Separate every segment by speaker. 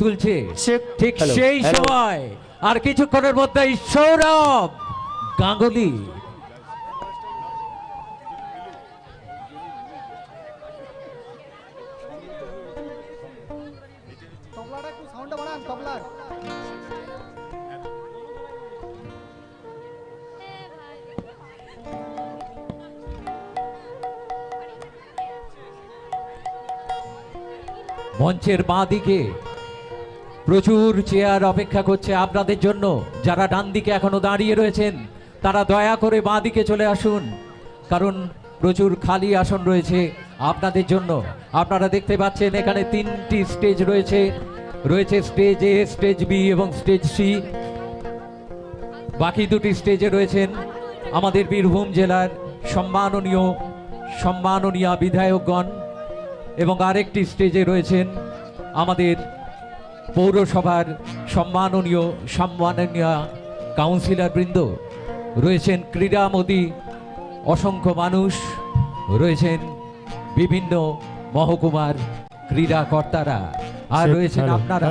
Speaker 1: তুলছে। ঠিক সেই সময়। আর কিছুক্ষণের মধ্যে সৌরভ গাঙ্গুলি। মঞ্চের বাঁ দিকে প্রচুর চেয়ার অপেক্ষা করছে আপনাদের জন্য। যারা ডান দিকে এখনও দাঁড়িয়ে রয়েছেন, তারা দয়া করে বাঁ দিকে চলে আসুন। কারণ প্রচুর খালি আসন রয়েছে আপনাদের জন্য। আপনারা দেখতে পাচ্ছেন এখানে তিনটি স্টেজ রয়েছে। রয়েছে স্টেজ এ, স্টেজ বি এবং স্টেজ সি। বাকি দুটি স্টেজে রয়েছেন আমাদের বীরভূম জেলার সম্মাননীয় সম্মাননীয় বিধায়কগণ এবং আরেকটি স্টেজে রয়েছেন আমাদের পৌরসভার সম্মাননীয় সম্মাননীয় কাউন্সিলরবৃন্দ রয়েছেন ক্রীড়া মোদী অসংখ্য মানুষ রয়েছেন বিভিন্ন মহকুমার ক্রীড়াকর্তারা আর রয়েছেন আপনারা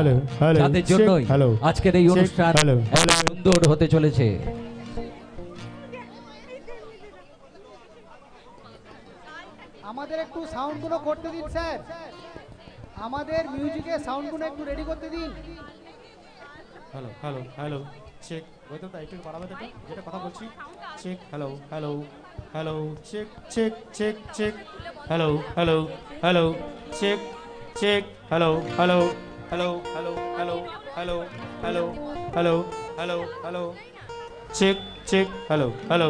Speaker 2: তাদের
Speaker 1: জন্যই আজকের এই অনুষ্ঠান সুন্দর হতে চলেছে।
Speaker 3: আমাদের একটু সাউন্ডগুলো করতে দিন স্যার। আমাদের মিউজিকের সাউন্ডগুলো একটু রেডি করতে দিন
Speaker 2: হ্যালো হ্যালো হ্যালো চেক ওয়েদারটা একটু বাড়াবে দেখো যেটা কথা বলছি check hello hello hello check check check check hello hello hello check check hello hello hello hello hello hello hello hello hello hello check check hello hello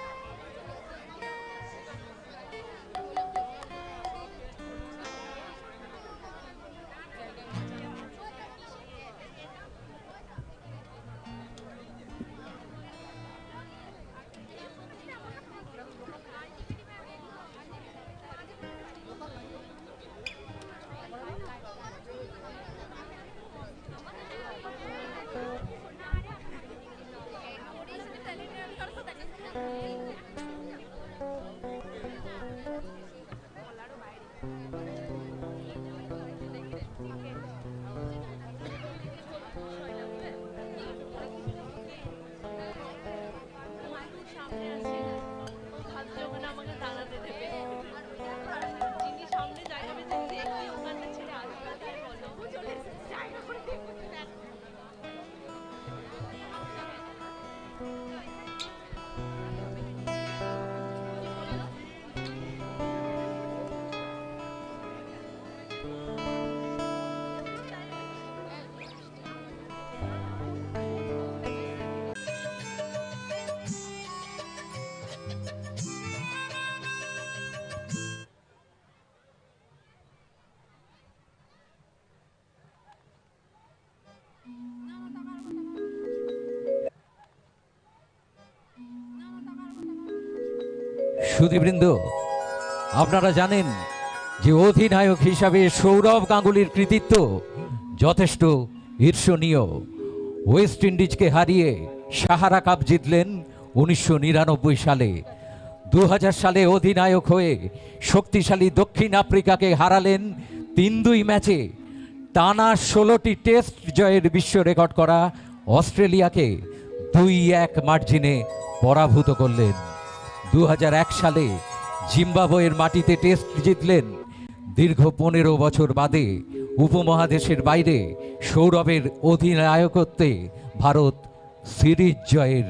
Speaker 1: সুধীবৃন্দ আপনারা জানেন যে অধিনায়ক হিসাবে সৌরভ গাঙ্গুলির কৃতিত্ব যথেষ্ট ঈর্ষণীয়। ওয়েস্ট ইন্ডিজকে হারিয়ে সাহারা কাপ জিতলেন উনিশশো নিরানব্বই সালে। দু হাজার সালে অধিনায়ক হয়ে শক্তিশালী দক্ষিণ আফ্রিকাকে হারালেন তিন দুই ম্যাচে। টানা ষোলোটি টেস্ট জয়ের বিশ্ব রেকর্ড করা অস্ট্রেলিয়াকে দুই এক মার্জিনে পরাভূত করলেন। দু হাজার এক সালে জিম্বাবুয়ের মাটিতে টেস্ট জিতলেন দীর্ঘ পনেরো বছর বাদে উপমহাদেশের বাইরে সৌরভের অধিনায়কত্বে ভারত সিরিজ জয়ের